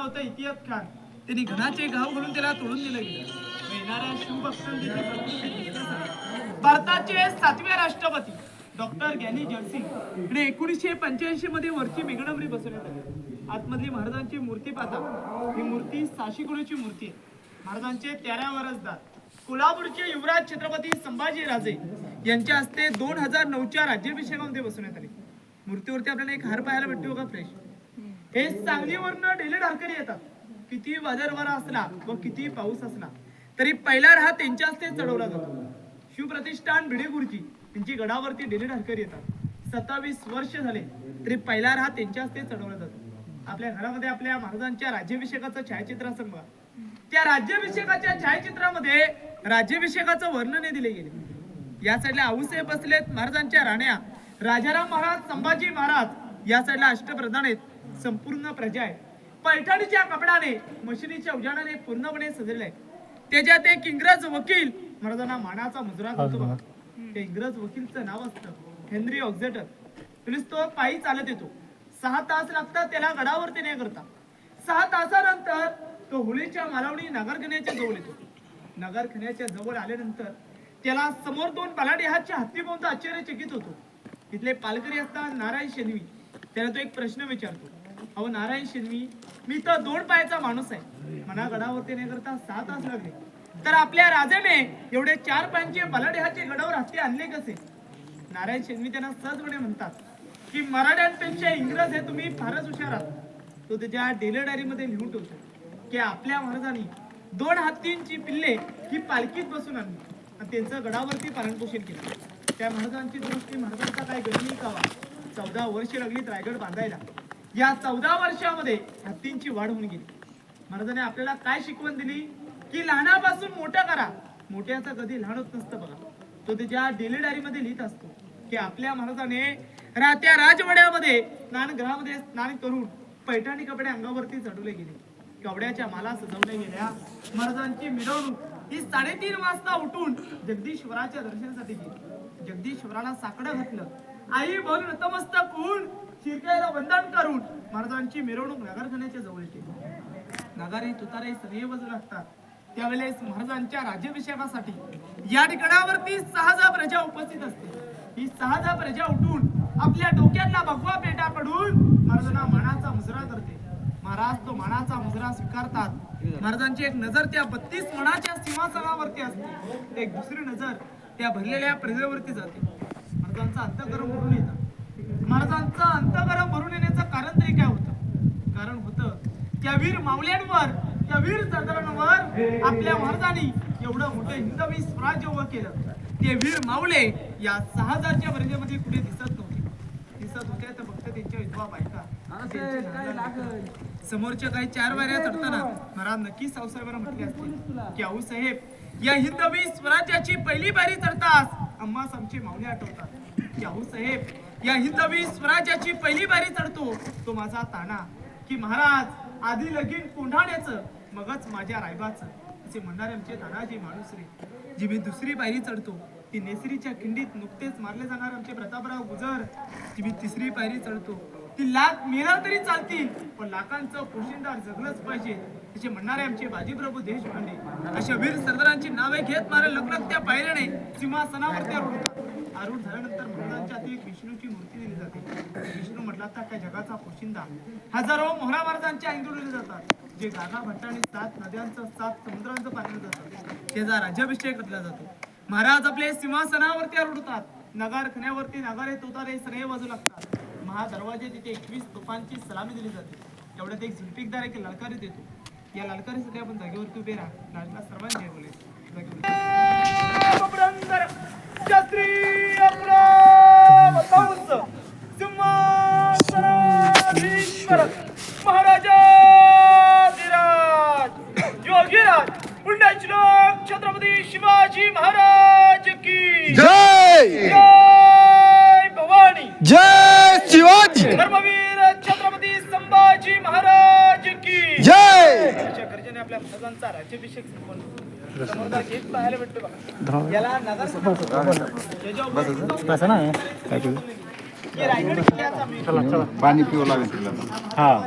नाव होतं इतिहास खान. त्यांनी घनाचे घाव घालून त्याला तोडून दिलं गेलं. येणाऱ्या भारताचे सातवे राष्ट्रपती डॉक्टर ज्ञानी जगसिंग आणि एकोणीसशे पंच्याऐंशी मध्ये वरची मेघडंबरी बसवण्यात आली आतमधली महाराजांची मूर्ती पाहता ही मूर्ती साशी कोटीची मूर्ती आहे. महाराजांचे तेरा वरसदार कोल्हापूरचे युवराज छत्रपती संभाजी राजे यांच्या हस्ते दोन हजार नऊच्या राज्याभिषेकामध्ये बसवण्यात आले. मूर्तीवरती आपल्याला एक हार पाहायला भेटतो का फ्रेश? हे सांगलीवरनं डेली ढालकरी येतात. किती वादळवारा असला व किती पाऊस असला तरी पहिला राहा त्यांच्या हस्ते चढवला जातो. शिवप्रतिष्ठान भिडेगुरुजी त्यांची गडावरती डेली ढालकरी येतात. सत्तावीस वर्ष झाले तरी पहिला राहा त्यांच्या हस्ते चढवला जातो. आपल्या घरामध्ये आपल्या महाराजांच्या राज्याभिषेकाचं छायाचित्र असं बघा. त्या राज्याभिषेकाच्या छायाचित्रामध्ये राज्याभिषेकाचं वर्णने दिले गेले. या साईडला आऊसाहेब असलेत महाराजांच्या राण्या. राजाराम महाराज संभाजी महाराज या साईडला अष्टप्रधान आहेत. संपूर्ण प्रजा आहे. पैठणीच्या कपड्याने मशिनीच्या उजाडाने पूर्णपणे सजलेले आहे त्याच्यात एक इंग्रज वकील महाराजांना मानाचा मुजरा करतो बघा. त्या इंग्रज वकीलचं नाव असतं. हेनरी ऑक्झेटर. पोलीस तो पायी चालत येतो. सहा तास लागतात त्याला गडावरती नाही करता. सहा तासानंतर तो होळीच्या मालवणी नगरखण्याच्या जवळ येतो. नगरखण्याच्या जवळ आल्यानंतर त्याला समोर दोन बलाढ्य हातच्या हत्ती पाहून तो आश्चर्यचकित होतो. तिथले पालकरी असतात नारायण शेनवी. त्याला तो एक प्रश्न विचारतो. अहो नारायण शेनवी मी तर दोन पायाचा माणूस आहे. मना गडावरती नाही करता सहा तास लागले. तर आपल्या राजाने एवढे चार पायांचे बलाढ्य गडावर हत्ती आणले कसे? नारायण शेनवी त्यांना सहजपणे म्हणतात की मराठ्यांपेक्षा इंग्रज हे तुम्ही फारच हुशार आहात. तो त्याच्या डेली डायरीमध्ये लिहून ठेवतो की आपल्या महाराजांनी दोन हत्तींची पिल्ले ही पालखीत बसून आणली आणि त्यांचं गडावरती पालनपोषण केलं. त्या महाराजांची दृष्टी महाराजांचा काय गणनी कावा चौदा वर्ष लागली रायगड बांधायला. या चौदा वर्षामध्ये हत्तींची वाढ होऊन गेली. महाराजाने आपल्याला काय शिकवण दिली? की लहानापासून मोठं करा. मोठ्याचं कधी लहान होत नसतं बघा. तो त्याच्या डेली डायरीमध्ये लिहित असतो की आपल्या महाराजाने त्या राजवाड्यामध्ये स्नानगृहामध्ये स्नान करून पैठणी कपडे अंगावरती चढवले गेले. कपड्याच्या माला सजवल्या गेल्या. महाराजांची मिरवणूक ही साडेतीन वाजता उठून जगदीश्वराच्या दर्शनासाठी गेली. जगदीश्वराला साकडं घातलं. आई बोल नतमस्तक होऊन शिरकायला वंदन करून महाराजांची मिरवणूक नगरखान्याच्या जवळ केली. नगारी तुतारे सगळे बाजू लागतात. त्यावेळेस महाराजांच्या राज्याभिषेकासाठी या ठिकाणावरती सहाजा प्रजा उपस्थित असते. ही सहाजा प्रजा उठून आपल्या डोक्यातला भगवा पेटा पडून महाराजांना मनाचा मुजरा करते महाराज तो मानाचा मुजरा स्वीकारतात महाराजांची एक नजर त्या बत्तीस मनाच्या सिंहासनावरती असते. एक दुसरी नजर त्या भरलेल्या प्रजेवरती जाते. महाराजांचं अंतकरण भरून येतं. महाराजांचं अंतकरण भरून येण्याचं कारण तरी काय होतं? कारण होतं त्या वीर मावल्यांवर त्या वीर सरदारांवर आपल्या महाराजांनी एवढं मोठं हिंदवी स्वराज्य उभं केलं. ते वीर मावळे या सहा हजारच्या वर्गामध्ये कुठे दिसत नव्हते. दिसत होत्या तर फक्त त्यांच्या विधवा बायका. समोरच्या काही चार वाऱ्या चढताना महाराज नक्कीच सावसाहेबांना म्हटले असते की आऊ साहेब या हिंदवी स्वराज्याची पहिली बारी चढतास आम्हास आमचे माऊली आठवतात की आऊ साहेब या हिंदवी स्वराज्याची पहिली बारी चढतो तो माझा ताना की महाराज आधी लगीन कोंढाण्याचं मगच माझ्या रायबाचं. असे म्हणणारे आमचे तानाजी माणूसरे जी मी दुसरी पायरी चढतो ती नेसरीच्या खिंडीत नुकतेच मारले जाणार आमचे प्रतापराव गुजर. जी मी तिसरी पायरी चढतो. ती लाख मेला तरी चालतील पण लाखांचं पोशिंदार जगलंच पाहिजे असे म्हणणारे आमचे बाजीप्रभू देशपांडे. अशा वीर सरदारांची नावे घेत मारे लग्नात त्या पायऱ्याने सिंहासनावर आरूढ आरूढ झाल्यानंतर महाराजांच्या हाती एक विष्णूची मूर्ती दिली जाते. विष्णू म्हटला तर त्या जगाचा पोशिंदा हजारो मोहरा महाराजांच्या इंदुरले जातात जे गागा भट्टाने सात नद्यांचं सात समुद्रांचं पाणी जातं त्याचा राज्याभिषेक केला जातो. महाराज आपले सिंहासनावरती आरडतात. नगारखण्यावरती नगारे तोतारे सगळे बाजू लागतात. महादरवाजे तिथे एकवीस तोफांची सलामी दिली जाते. तेवढ्यात एक झुलपिकदार एक ललकारी देतो. या ललकारीसाठी आपण जागेवरती उभे राहा. लालला सर्वांनी जय बोले. महाराजा अपरंदर क्षत्रिय योगीराज छत्रपती शिवाजी महाराज. संभाजी महाराज की. जय! गर्जने आपल्या महाराजांचा राज्याभिषेक पाहायला भेटतो बघा. याला नगर पाणी पिऊ लागेल तिला. वाजता